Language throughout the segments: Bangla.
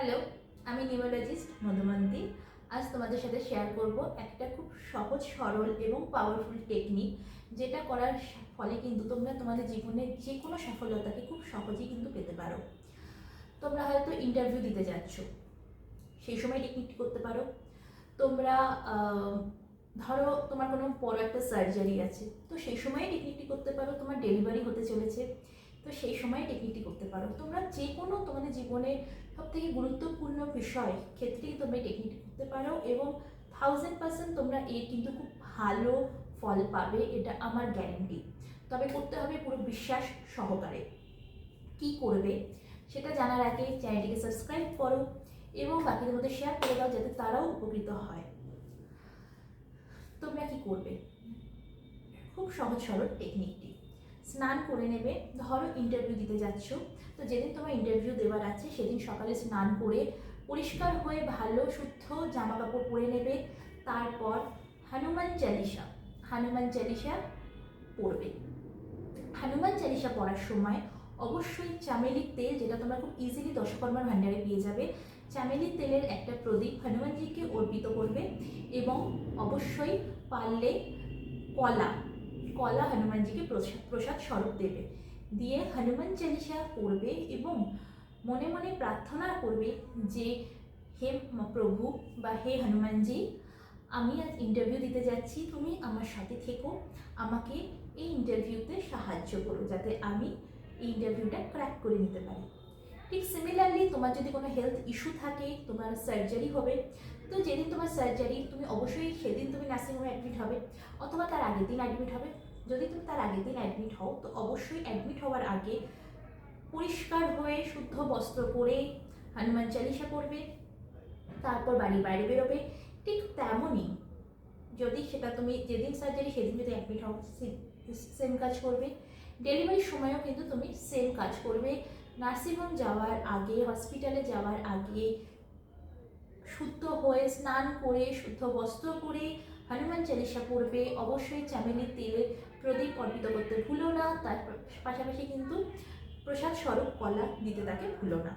হ্যালো আমি নিউরোলজিস্ট মধুমন্তী। আজ তোমাদের সাথে শেয়ার করব একটা খুব সহজ, সরল এবং পাওয়ারফুল টেকনিক যেটা করার ফলে কিন্তু তোমরা তোমাদের জীবনে যে কোনো সফলতাকে খুব সহজেই কিন্তু পেতে পারো। তোমরা হয়তো ইন্টারভিউ দিতে যাচ্ছ। সেই সময় টেকনিকটি করতে পারো। তোমরা ধরো তোমার কোনো বড় একটা সার্জারি আছে। তো সেই সময় টেকনিকটি করতে পারো। তোমার ডেলিভারি হতে চলেছে। তো সেই সময় টেকনিকটি করতে পারো। তোমরা যে কোনো তোমাদের জীবনে সব থেকে গুরুত্বপূর্ণ বিষয় ক্ষেত্রেই তোমরা এই টেকনিকটি করতে পারো এবং থাউজেন্ড পার্সেন্ট তোমরা এর কিন্তু খুব ভালো ফল পাবে, এটা আমার গ্যারেন্টি তবে করতে হবে পুরো বিশ্বাস সহকারে। কি করবে? সেটা জানার আগে চ্যানেলটিকে সাবস্ক্রাইব করো এবং বাকিদের মধ্যে শেয়ার করে দাও যাতে তারাও উপকৃত হয়। তোমরা কি করবে? খুব সহজ সরল টেকনিকটি স্নান করে নেবে। ধরো ইন্টারভিউ দিতে যাচ্ছ। তো যেদিন তোমার ইন্টারভিউ দেওয়ার আছে, সেদিন সকালে স্নান করে পরিষ্কার হয়ে ভালো, শুদ্ধ জামা কাপড় পরে নেবে। তারপর হনুমান চালিসা হনুমান চালিসা পড়বে হনুমান চালিসা পড়ার সময় অবশ্যই চামেলির তেল, যেটা তোমরা খুব ইজিলি দশকর্মার ভাণ্ডারে পেয়ে যাবে, চামেলির তেলের একটা প্রদীপ হনুমানজিকে অর্পিত করবে এবং অবশ্যই পারলে কলা কলা হনুমানজিকে প্রসাদ স্বরূপ দেবে। দিয়ে হনুমান চালিসা পড়বে এবং মনে মনে প্রার্থনা করবে যে, হে প্রভু বা হে হনুমানজি, আমি আজ ইন্টারভিউ দিতে যাচ্ছি। তুমি আমার সাথে থেকো। আমাকে এই ইন্টারভিউতে সাহায্য করো যাতে আমি এই ইন্টারভিউটা ক্র্যাক করে নিতে পারি। ঠিক সিমিলারলি তোমার যদি কোনো হেলথ ইস্যু থাকে, তোমার সার্জারি হবে, তো যেদিন তোমার সার্জারি তুমি অবশ্যই সেদিন তুমি নার্সিংহোমে অ্যাডমিট হবে, অথবা তার আগের দিন অ্যাডমিট হবে। যদি তুমি তার আগের দিন অ্যাডমিট হও, তো অবশ্যই অ্যাডমিট হওয়ার আগে পরিষ্কার হয়ে, শুদ্ধ বস্ত্র পরে, হনুমান চালিসা পড়বে, তারপর বাড়ির বাইরে বেরোবে। ঠিক তেমনই যদি সেটা তুমি যেদিন সার্জারি সেদিন যদি অ্যাডমিট হও সেম কাজ করবে। ডেলিভারির সময়ও কিন্তু তুমি সেম কাজ করবে। নার্সিংহোম যাওয়ার আগে হসপিটালে যাওয়ার আগে, শুদ্ধ হয়ে, স্নান করে, শুদ্ধ বস্ত্র পরে হনুমান চালিসা পড়বে। অবশ্যই চামেলির তেলে, প্রদীপ অর্পিত করতে ভুলো না। তার পাশাপাশি কিন্তু প্রসাদ স্বরূপ কলা দিতে তাকে ভুলো না।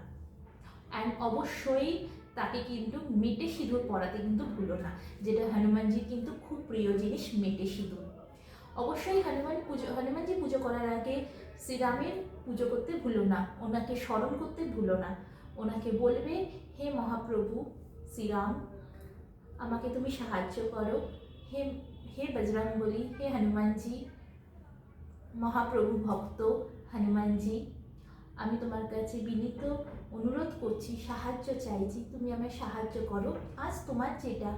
অ্যান্ড অবশ্যই তাকে কিন্তু মেটে সিঁদুর পরাতে কিন্তু ভুলো না, যেটা হনুমানজির কিন্তু খুব প্রিয় জিনিস, মেটে সিঁদুর। অবশ্যই হনুমান পুজো, হনুমানজি পুজো করার আগে শ্রীরামের পুজো করতে ভুলো না, ওনাকে স্মরণ করতে ভুলো না। ওনাকে বলবে, হে মহাপ্রভু, শ্রীরাম আমাকে তুমি সাহায্য করো। হে হে বজরংবলী, হে হনুমানজি, মহাপ্রভু ভক্ত হনুমানজি, আমি তোমার কাছে বিনীত অনুরোধ করছি, সাহায্য চাইছি, তুমি আমায় সাহায্য করো। আজ তোমার যেটা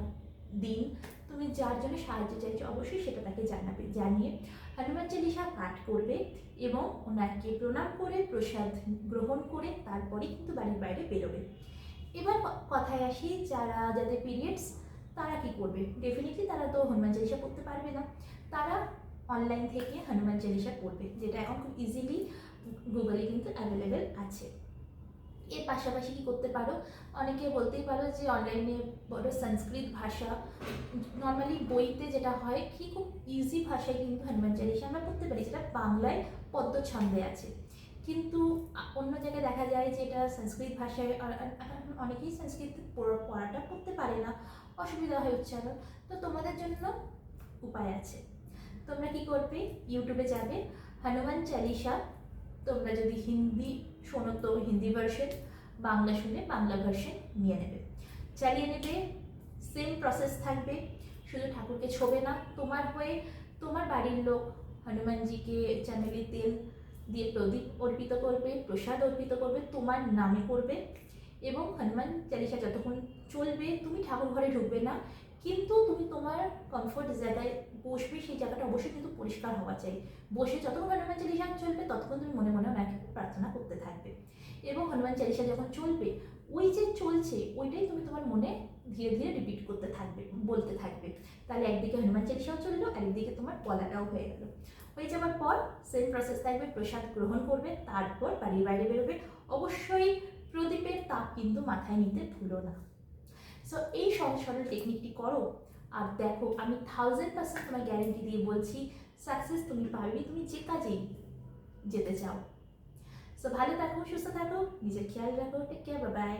দিন, তুমি যার জন্য সাহায্য চাইছো, অবশ্যই সেটা তাকে জানাবে, জানিয়ে হনুমান চালিসা পাঠ করবে এবং ওনাকে প্রণাম করে, প্রসাদ গ্রহণ করে তারপরে কিন্তু বাড়ির বাইরে বেরোবে। এবার কথায় আসি, যারা, যাদের পিরিয়ডস তারা কি করবে? ডেফিনেটলি তারা তো হনুমান চালিসা পড়তে পারবে না। তারা অনলাইন থেকে হনুমান চালিসা পড়বে, যেটা এখন খুব ইজিলি গুগলে কিন্তু অ্যাভেলেবেল আছে। এর পাশাপাশি কি করতে পারো? অনেকে বলতেই পারো যে অনলাইনে বড় সংস্কৃত ভাষা নর্মালি বইতে যেটা হয় কি খুব ইজি ভাষায় কিন্তু হনুমান চালিসা আমরা পড়তে পারি, যেটা বাংলায় পদ্ম ছন্দে আছে। কিন্তু অন্য জায়গায় দেখা যায় যে এটা সংস্কৃত ভাষায় অনেকেই সংস্কৃত পড়া- পড়াটা পড়তে পারে না, অসুবিধা হয় উচ্চারণ। তো তোমাদের জন্য উপায় আছে। তোমরা কি করবে? ইউটিউবে যাবে, হনুমান চালিসা, তোমরা যদি হিন্দি শোনো তো হিন্দি ভার্সন বাংলা শুনে বাংলা ভার্সন নিয়ে নেবে। চালিয়ে নেবে সেম প্রসেস থাকবে, শুধু ঠাকুরকে ছোবে না, তোমার হয়ে তোমার বাড়ির লোক হনুমানজিকে চামেলি তেল দিয়ে প্রদীপ অর্পিত করবে, প্রসাদ অর্পিত করবে, তোমার নামে করবে এবং হনুমান চালিসা যতক্ষণ চলবে, তুমি ঠাকুর ঘরে ঢুকবে না, কিন্তু তুমি তোমার কমফোর্ট জায়গায় বসবে, সেই জায়গাটা অবশ্যই কিন্তু পরিষ্কার হওয়া চাই। বসে যতক্ষণ হনুমান চালিসা চলবে, ততক্ষণ তুমি মনে মনে ওনাকে প্রার্থনা করতে থাকবে। এবং হনুমান চালিসা যখন চলবে, ওই যে চলছে, ওইটাই তুমি তোমার মনে ধীরে ধীরে রিপিট করতে থাকবে, বলতে থাকবে। তাহলে একদিকে হনুমান চালিসাও চলল আর একদিকে তোমার পলাটাও হয়ে গেল। হয়ে যাওয়ার পর সেম প্রসেস থাকবে প্রসাদ গ্রহণ করবে, তারপর বাড়ির বাইরে বেরোবে। অবশ্যই প্রদীপের তাপ কিন্তু মাথায় নিতে ভুলো না। সো এই সহজ সরল টেকনিকটি করো। আর দেখো, আমি থাউজেন্ড পার্সেন্ট তোমার গ্যারেন্টি দিয়ে বলছি সাকসেস তুমি পারবে তুমি যে কাজেই যেতে চাও। সো ভালো থাকো, সুস্থ থাকো, নিজের খেয়াল রাখো টেক কেয়ার বাই